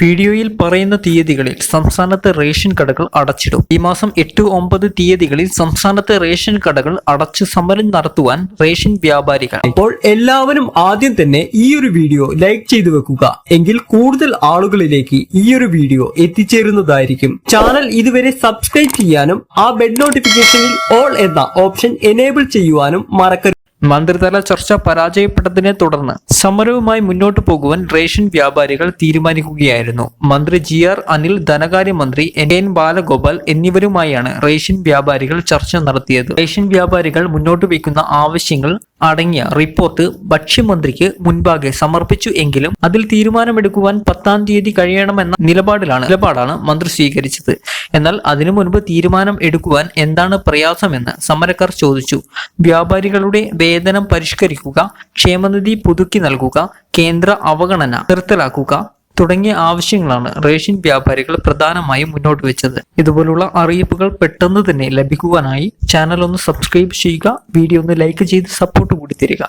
വീഡിയോയിൽ പറയുന്ന തീയതികളിൽ സംസ്ഥാനത്തെ റേഷൻ കടകൾ അടച്ചിടും. ഈ മാസം എട്ട് ഒമ്പത് തീയതികളിൽ സംസ്ഥാനത്തെ റേഷൻ കടകൾ അടച്ച് സമരം നടത്തുവാൻ റേഷൻ വ്യാപാരികൾ. അപ്പോൾ എല്ലാവരും ആദ്യം തന്നെ ഈ ഒരു വീഡിയോ ലൈക്ക് ചെയ്തു വെക്കുക. എങ്കിൽ കൂടുതൽ ആളുകളിലേക്ക് ഈ ഒരു വീഡിയോ എത്തിച്ചേരുന്നതായിരിക്കും. ചാനൽ ഇതുവരെ സബ്സ്ക്രൈബ് ചെയ്യാനും ആ ബെൽ നോട്ടിഫിക്കേഷനിൽ ഓൾ എന്ന ഓപ്ഷൻ എനേബിൾ ചെയ്യുവാനും മറക്കരുത്. മന്ത്രിതല ചർച്ച പരാജയപ്പെട്ടതിനെ തുടർന്ന് സമരവുമായി മുന്നോട്ട് പോകുവാൻ റേഷൻ വ്യാപാരികൾ തീരുമാനിക്കുകയായിരുന്നു. മന്ത്രി ജി ആർ അനിൽ ധനകാര്യമന്ത്രി എൻ ബാലഗോപാൽ എന്നിവരുമായാണ് റേഷൻ വ്യാപാരികൾ ചർച്ച നടത്തിയത്. റേഷൻ വ്യാപാരികൾ മുന്നോട്ട് വയ്ക്കുന്ന ആവശ്യങ്ങൾ അടങ്ങിയ റിപ്പോർട്ട് ഭക്ഷ്യമന്ത്രിക്ക് മുൻപാകെ സമർപ്പിച്ചു എങ്കിലും അതിൽ തീരുമാനമെടുക്കുവാൻ പത്താം തീയതി കഴിയണമെന്ന നിലപാടിലാണ് നിലപാടാണ് മന്ത്രി സ്വീകരിച്ചത്. എന്നാൽ അതിനു മുൻപ് തീരുമാനം എടുക്കുവാൻ എന്താണ് പ്രയാസമെന്ന് സമരക്കാർ ചോദിച്ചു. വ്യാപാരികളുടെ വേതനം പരിഷ്കരിക്കുക ക്ഷേമനിധി പുതുക്കി നൽകുക കേന്ദ്ര അവഗണന നിർത്തലാക്കുക തുടങ്ങിയ ആവശ്യങ്ങളാണ് റേഷൻ വ്യാപാരികൾ പ്രധാനമായും മുന്നോട്ട് വെച്ചത്. ഇതുപോലുള്ള അറിയിപ്പുകൾ പെട്ടെന്ന് തന്നെ ലഭിക്കുവാനായി ചാനൽ ഒന്ന് സബ്സ്ക്രൈബ് ചെയ്യുക വീഡിയോ ഒന്ന് ലൈക്ക് ചെയ്ത് സപ്പോർട്ട് കൂടി തരിക.